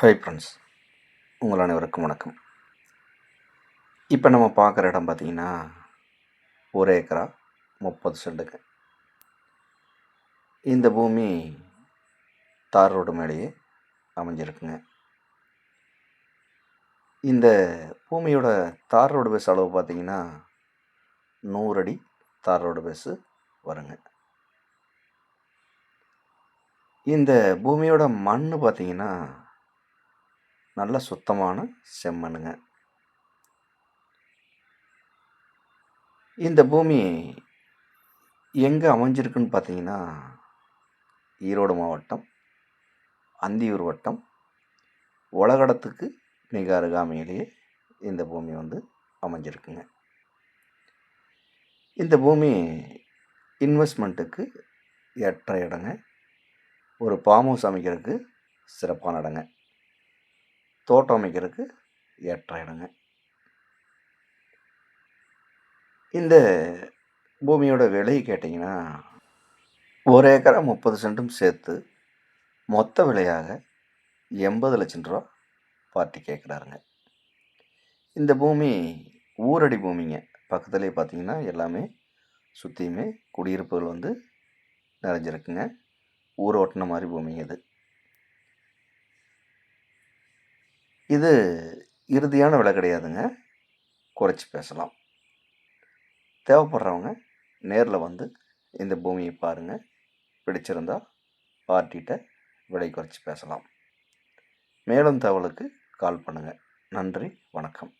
Hi friends உங்கள் அனைவருக்கும் வணக்கம். இப்போ நம்ம பார்க்குற இடம் பார்த்திங்கன்னா ஒரு ஏக்கரா முப்பது சென்ட்டுங்க இந்த பூமி தார் ரோடு மேலேயே அமைஞ்சிருக்குங்க. இந்த பூமியோட தார் ரோடு பேஸ் அளவு பார்த்தீங்கன்னா நூறு அடி தார் ரோடு பேஸு வருங்க. இந்த பூமியோட மண் பார்த்தீங்கன்னா நல்ல சுத்தமான செம்மண்ணுங்க. இந்த பூமி எங்கே அமைஞ்சிருக்குன்னு பார்த்தீங்கன்னா ஈரோடு மாவட்டம் அந்தியூர் வட்டம் உலகடத்துக்கு மிக அருகாமையிலேயே இந்த பூமி வந்து அமைஞ்சிருக்குங்க. இந்த பூமி இன்வெஸ்ட்மெண்ட்டுக்கு ஏற்ற இடங்க. ஒரு ஃபார்ம் ஹவுஸ் அமைக்கிறதுக்கு சிறப்பான இடங்க. தோட்டம் அமைக்கிறதுக்கு ஏற்ற இடங்க. இந்த பூமியோட விலை கேட்டிங்கன்னா ஒரு ஏக்கரா முப்பது சென்ட்டும் சேர்த்து மொத்த விலையாக எண்பது லட்சம் ரூபா பார்ட்டி கேட்குறாருங்க. இந்த பூமி ஊரடி பூமிங்க. பக்கத்துலேயே பார்த்தீங்கன்னா எல்லாமே சுற்றியுமே குடியிருப்புகள் வந்து நிறைஞ்சிருக்குங்க. ஊர் ஓட்டின மாதிரி பூமிங்க இது. இது இறுதியான விலை கிடையாதுங்க. குறைச்சி பேசலாம். தேவைப்படுறவங்க நேரில் வந்து இந்த பூமியை பாருங்கள் பிடிச்சிருந்தா பார்ட்டிகிட்ட விலை குறைச்சி பேசலாம். மேலும் தகவலுக்கு கால் பண்ணுங்கள் நன்றி வணக்கம்.